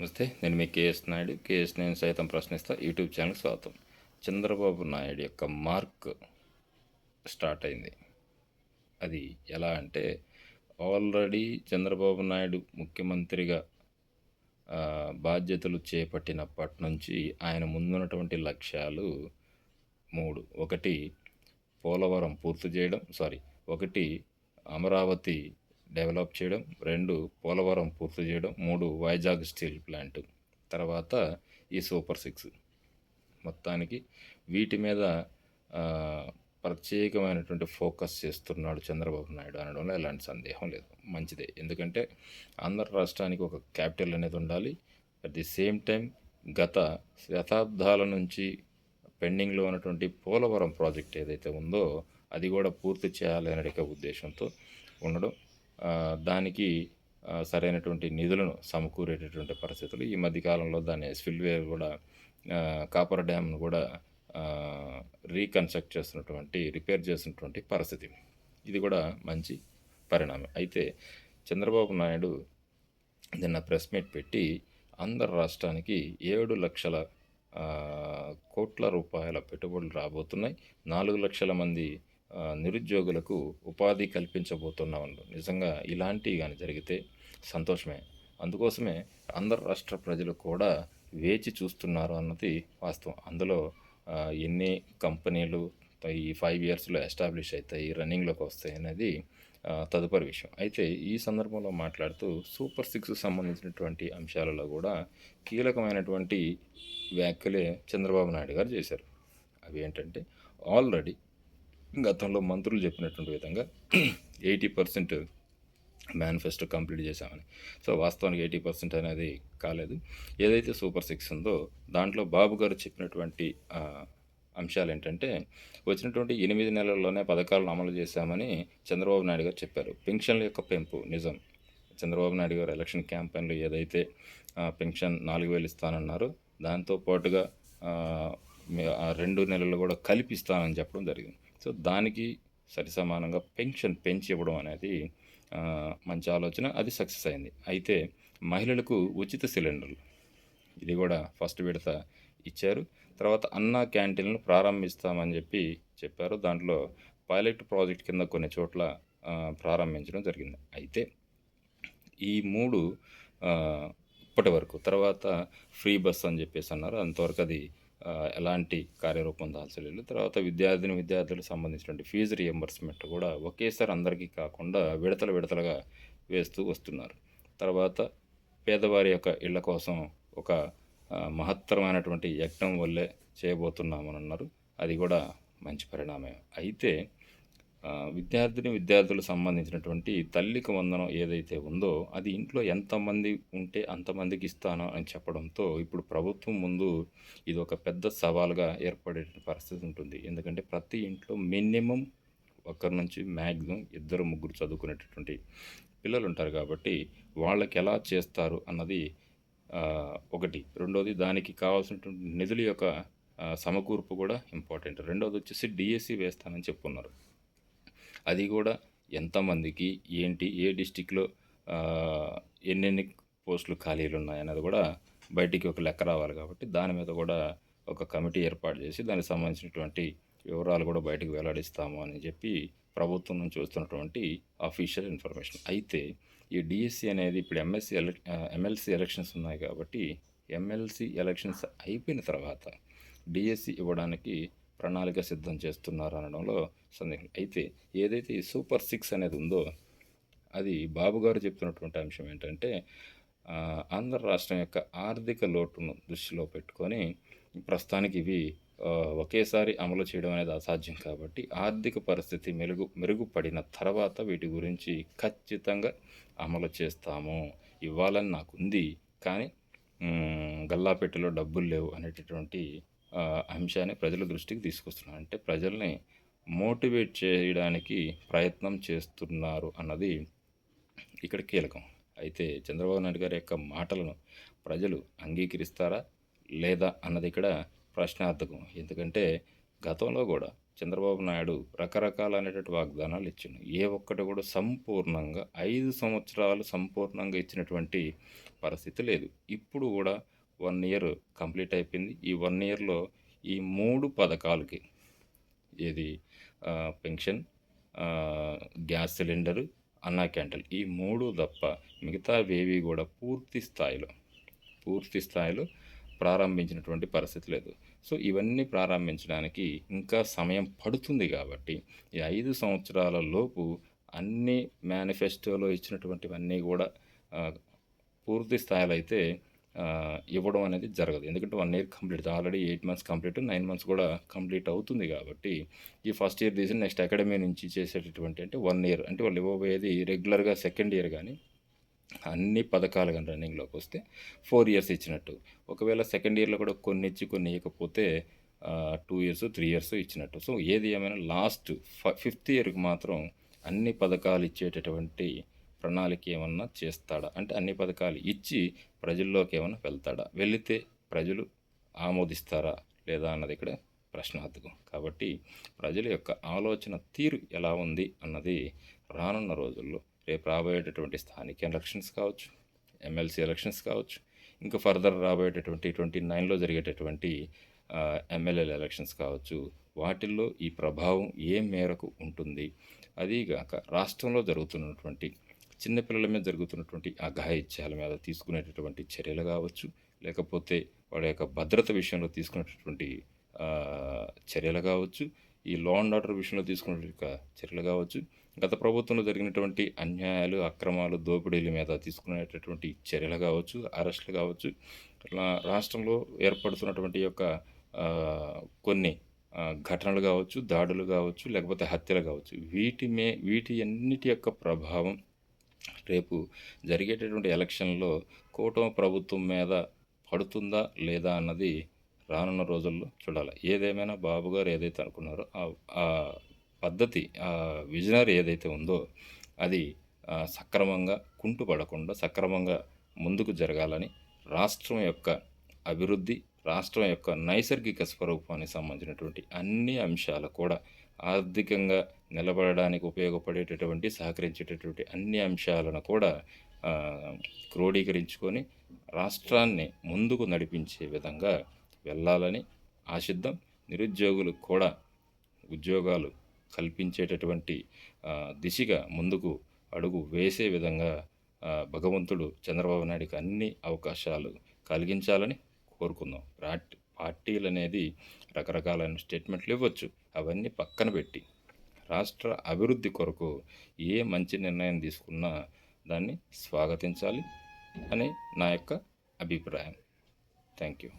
నమస్తే నేను మీ KS Naidu. KS నేను సైతం ప్రశ్నిస్తా. యూట్యూబ్ ఛానల్ స్వాగతం. చంద్రబాబు నాయుడు యొక్క మార్క్ స్టార్ట్ అయింది. అది ఎలా అంటే ఆల్రెడీ చంద్రబాబు నాయుడు ముఖ్యమంత్రిగా బాధ్యతలు చేపట్టినప్పటి నుంచి ఆయన ముందున్నటువంటి లక్ష్యాలు మూడు. ఒకటి పోలవరం పూర్తి చేయడం సారీ ఒకటి అమరావతి డెవలప్ చేయడం రెండు పోలవరం పూర్తి చేయడం మూడు వైజాగ్ స్టీల్ ప్లాంట్ తర్వాత ఈ సూపర్ సిక్స్. మొత్తానికి వీటి మీద ప్రత్యేకమైనటువంటి ఫోకస్ చేస్తున్నాడు చంద్రబాబు నాయుడు అనడంలో ఎలాంటి సందేహం లేదు. మంచిదే. ఎందుకంటే ఆంధ్ర రాష్ట్రానికి ఒక క్యాపిటల్ అనేది ఉండాలి. అట్ ది సేమ్ టైం గత శతాబ్దాల నుంచి పెండింగ్లో ఉన్నటువంటి పోలవరం ప్రాజెక్ట్ ఏదైతే ఉందో అది కూడా పూర్తి చేయాలనే ఉద్దేశంతో ఉండడం. దానికి సరైనటువంటి నిధులను సమకూరేటటువంటి పరిస్థితులు ఈ మధ్యకాలంలో దాని స్పిల్వేర్ కూడా కాపర్ డ్యామ్ను కూడా రీకన్స్ట్రక్ట్ చేస్తున్నటువంటి రిపేర్ చేసినటువంటి పరిస్థితి. ఇది కూడా మంచి పరిణామం. అయితే చంద్రబాబు నాయుడు నిన్న ప్రెస్ మీట్ పెట్టి ఆంధ్ర రాష్ట్రానికి ఏడు లక్షల కోట్ల రూపాయల పెట్టుబడులు రాబోతున్నాయి. నాలుగు లక్షల మంది నిరుద్యోగులకు ఉపాధి కల్పించబోతున్నామండు నిజంగా ఇలాంటివి కానీ జరిగితే సంతోషమే. అందుకోసమే ఆంధ్ర రాష్ట్ర ప్రజలు కూడా వేచి చూస్తున్నారు అన్నది వాస్తవం. అందులో ఎన్ని కంపెనీలు ఈ ఫైవ్ ఇయర్స్లో ఎస్టాబ్లిష్ అవుతాయి రన్నింగ్లోకి వస్తాయి అనేది తదుపరి విషయం. అయితే ఈ సందర్భంలో మాట్లాడుతూ సూపర్ సిక్స్ సంబంధించినటువంటి అంశాలలో కూడా కీలకమైనటువంటి వ్యాఖ్యలే చంద్రబాబు నాయుడు గారు చేశారు. అవి ఏంటంటే ఆల్రెడీ గతంలో మంత్రులు చెప్పినటువంటి విధంగా ఎయిటీ పర్సెంట్ మేనిఫెస్టో కంప్లీట్ చేశామని. సో వాస్తవానికి ఎయిటీ పర్సెంట్ అనేది కాలేదు. ఏదైతే సూపర్ సిక్స్ ఉందో దాంట్లో బాబు గారు చెప్పినటువంటి అంశాలు ఏంటంటే వచ్చినటువంటి ఎనిమిది నెలల్లోనే పథకాలను అమలు చేశామని చంద్రబాబు నాయుడు గారు చెప్పారు. పెన్షన్ల యొక్క పెంపు నిజం. చంద్రబాబు నాయుడు గారు ఎలక్షన్ క్యాంపెయిన్లో ఏదైతే పెన్షన్ నాలుగు వేలు ఇస్తానన్నారో దాంతో పాటుగా ఆ రెండు నెలలు కూడా కలిపిస్తానని చెప్పడం జరిగింది. సో దానికి సరిసమానంగా పెన్షన్ పెంచి ఇవ్వడం అనేది మంచి ఆలోచన. అది సక్సెస్ అయింది. అయితే మహిళలకు ఉచిత సిలిండర్లు ఇది కూడా ఫస్ట్ విడత ఇచ్చారు. తర్వాత అన్నా క్యాంటీన్లు ప్రారంభిస్తామని చెప్పి చెప్పారు. దాంట్లో పైలట్ ప్రాజెక్ట్ కింద కొన్ని చోట్ల ప్రారంభించడం జరిగింది. అయితే ఈ మూడు ఇప్పటి వరకు తర్వాత ఫ్రీ బస్ అని చెప్పేసి అన్నారు. అంతవరకు అది ఎలాంటి కార్యరూపం దాల్చలేదు. తర్వాత విద్యార్థిని విద్యార్థులకు సంబంధించినటువంటి ఫీజు రియంబర్స్మెంట్ కూడా ఒకేసారి అందరికీ కాకుండా విడతల విడతలుగా వేస్తూ వస్తున్నారు. తర్వాత పేదవారి యొక్క ఇళ్ళ కోసం ఒక మహత్తరమైనటువంటి యజ్ఞం వల్లే చేయబోతున్నామని అన్నారు. అది కూడా మంచి పరిణామం అయితే విద్యార్థిని విద్యార్థులకు సంబంధించినటువంటి తల్లికి వందనం ఏదైతే ఉందో అది ఇంట్లో ఎంతమంది ఉంటే అంతమందికి ఇస్తాను అని చెప్పడంతో ఇప్పుడు ప్రభుత్వం ముందు ఇది ఒక పెద్ద సవాల్గా ఏర్పడే పరిస్థితి ఉంటుంది. ఎందుకంటే ప్రతి ఇంట్లో మినిమం ఒకరి నుంచి మ్యాక్సిమం ఇద్దరు ముగ్గురు చదువుకునేటటువంటి పిల్లలు ఉంటారు కాబట్టి వాళ్ళకి ఎలా చేస్తారు అన్నది ఒకటి. రెండోది దానికి కావాల్సినటువంటి నిధుల యొక్క సమకూర్పు కూడా ఇంపార్టెంట్. రెండోది వచ్చేసి డిఎస్సి వేస్తానని చెప్పున్నారు. అది కూడా ఎంతమందికి ఏంటి ఏ డిస్టిక్లో ఎన్నెన్ని పోస్టులు ఖాళీలు ఉన్నాయన్నది కూడా బయటికి ఒక లెక్క రావాలి కాబట్టి దాని మీద కూడా ఒక కమిటీ ఏర్పాటు చేసి దానికి సంబంధించినటువంటి వివరాలు కూడా బయటకు వెల్లడిస్తాము అని చెప్పి ప్రభుత్వం నుంచి వస్తున్నటువంటి అఫీషియల్ ఇన్ఫర్మేషన్ అయితే ఈ డిఎస్సి అనేది ఇప్పుడు ఎంఎస్సి ఎల ఎమ్మెల్సీ ఎలక్షన్స్ ఉన్నాయి కాబట్టి ఎమ్మెల్సీ ఎలక్షన్స్ అయిపోయిన తర్వాత డిఎస్సి ఇవ్వడానికి ప్రణాళిక సిద్ధం చేస్తున్నారు అనడంలో సందేహం. అయితే ఏదైతే ఈ సూపర్ సిక్స్ అనేది ఉందో అది బాబు గారు చెప్తున్నటువంటి అంశం ఏంటంటే ఆంధ్ర రాష్ట్రం యొక్క ఆర్థిక లోటును దృష్టిలో పెట్టుకొని ప్రస్తుతానికి ఇవి ఒకేసారి అమలు చేయడం అనేది అసాధ్యం కాబట్టి ఆర్థిక పరిస్థితి మెరుగు మెరుగుపడిన తర్వాత వీటి గురించి ఖచ్చితంగా అమలు చేస్తాము. ఇవ్వాలని నాకు ఉంది కానీ గల్లాపెట్టెలో డబ్బులు లేవు అనేటటువంటి అంశాన్ని ప్రజల దృష్టికి తీసుకొస్తున్నారు అంటే ప్రజల్ని మోటివేట్ చేయడానికి ప్రయత్నం చేస్తున్నారు అన్నది ఇక్కడ కీలకం. అయితే చంద్రబాబు నాయుడు గారి యొక్క మాటలను ప్రజలు అంగీకరిస్తారా లేదా అన్నది ఇక్కడ ప్రశ్నార్థకం. ఎందుకంటే గతంలో కూడా చంద్రబాబు నాయుడు రకరకాలైనటువంటి వాగ్దానాలు ఇచ్చిండు. ఏ ఒక్కటి కూడా సంపూర్ణంగా ఐదు సంవత్సరాలు సంపూర్ణంగా ఇచ్చినటువంటి పరిస్థితి లేదు. ఇప్పుడు కూడా వన్ ఇయర్ కంప్లీట్ అయిపోయింది. ఈ వన్ ఇయర్లో ఈ మూడు పథకాలకి ఏది పెన్షన్ గ్యాస్ సిలిండరు అన్నా క్యాంటల్ ఈ మూడు తప్ప మిగతావేవి కూడా పూర్తి స్థాయిలో పూర్తి స్థాయిలో ప్రారంభించినటువంటి పరిస్థితి లేదు. సో ఇవన్నీ ప్రారంభించడానికి ఇంకా సమయం పడుతుంది కాబట్టి ఈ ఐదు సంవత్సరాల లోపు అన్ని మేనిఫెస్టోలో ఇచ్చినటువంటివన్నీ కూడా పూర్తి స్థాయిలో అయితే ఇవ్వడం అనేది జరగదు. ఎందుకంటే one year complete already eight months complete nine months కూడా కంప్లీట్ అవుతుంది కాబట్టి ఈ ఫస్ట్ ఇయర్ తీసి నెక్స్ట్ అకాడమీ నుంచి చేసేటటువంటి అంటే వన్ ఇయర్ అంటే వాళ్ళు ఇవ్వబోయేది రెగ్యులర్గా సెకండ్ ఇయర్ కానీ అన్ని పథకాలు కానీ రన్నింగ్లోకి వస్తే ఫోర్ ఇయర్స్ ఇచ్చినట్టు. ఒకవేళ సెకండ్ ఇయర్లో కూడా కొన్ని ఇచ్చి కొన్ని ఇవ్వకపోతే టూ ఇయర్స్ త్రీ ఇయర్స్ ఇచ్చినట్టు. సో ఏది ఏమైనా లాస్ట్ ఫిఫ్త్ ఇయర్కి మాత్రం అన్ని పథకాలు ఇచ్చేటటువంటి ప్రణాళిక ఏమన్నా చేస్తాడా? అంటే అన్ని పథకాలు ఇచ్చి ప్రజల్లోకి ఏమన్నా వెళ్తాడా? వెళితే ప్రజలు ఆమోదిస్తారా లేదా అన్నది ఇక్కడ ప్రశ్నార్థకం. కాబట్టి ప్రజల యొక్క ఆలోచన తీరు ఎలా ఉంది అన్నది రానున్న రోజుల్లో రేపు రాబోయేటటువంటి స్థానిక ఎలక్షన్స్ కావచ్చు ఎమ్మెల్సీ ఎలక్షన్స్ కావచ్చు ఇంకా ఫర్దర్ రాబోయేటటువంటి ట్వంటీ నైన్లో జరిగేటటువంటి ఎమ్మెల్యేల ఎలక్షన్స్ కావచ్చు వాటిల్లో ఈ ప్రభావం ఏ మేరకు ఉంటుంది? అదీగాక రాష్ట్రంలో జరుగుతున్నటువంటి చిన్నపిల్లల మీద జరుగుతున్నటువంటి అఘాయిత్యాల మీద తీసుకునేటటువంటి చర్యలు కావచ్చు లేకపోతే వాడి యొక్క భద్రత విషయంలో తీసుకునేటటువంటి చర్యలు కావచ్చు ఈ లా అండ్ ఆర్డర్ విషయంలో తీసుకునే చర్యలు కావచ్చు గత ప్రభుత్వంలో జరిగినటువంటి అన్యాయాలు అక్రమాలు దోపిడీల మీద తీసుకునేటటువంటి చర్యలు కావచ్చు అరెస్టులు కావచ్చు అట్లా రాష్ట్రంలో ఏర్పడుతున్నటువంటి యొక్క కొన్ని ఘటనలు కావచ్చు దాడులు కావచ్చు లేకపోతే హత్యలు కావచ్చు వీటి మే వీటి అన్నిటి యొక్క ప్రభావం రేపు జరిగేటటువంటి ఎలక్షన్లో కూటమి ప్రభుత్వం మీద పడుతుందా లేదా అన్నది రానున్న రోజుల్లో చూడాలి. ఏదేమైనా బాబు గారు ఏదైతే అనుకున్నారో ఆ- పద్ధతి ఆ విజనరీ ఏదైతే ఉందో అది సక్రమంగా కుంటుపడకుండా సక్రమంగా ముందుకు జరగాలని రాష్ట్రం యొక్క అభివృద్ధి రాష్ట్రం యొక్క నైసర్గిక స్వరూపానికి సంబంధించినటువంటి అన్ని అంశాలు కూడా ఆర్థికంగా నిలబడడానికి ఉపయోగపడేటటువంటి సహకరించేటటువంటి అన్ని అంశాలను కూడా క్రోడీకరించుకొని రాష్ట్రాన్ని ముందుకు నడిపించే విధంగా వెళ్ళాలని ఆశిద్దాం. నిరుద్యోగులకు కూడా ఉద్యోగాలు కల్పించేటటువంటి దిశగా ముందుకు అడుగు వేసే విధంగా భగవంతుడు చంద్రబాబు నాయుడికి అన్ని అవకాశాలు కలిగించాలని కోరుకుందాం. పార్టీ పార్టీలు అనేది రకరకాలైన స్టేట్మెంట్లు ఇవ్వచ్చు. అవన్నీ పక్కన పెట్టి. రాష్ట్ర అభివృద్ధి కొరకు ఏ మంచి నిర్ణయం తీసుకున్నా దాన్ని స్వాగతించాలి అని నా యొక్క అభిప్రాయం. Thank you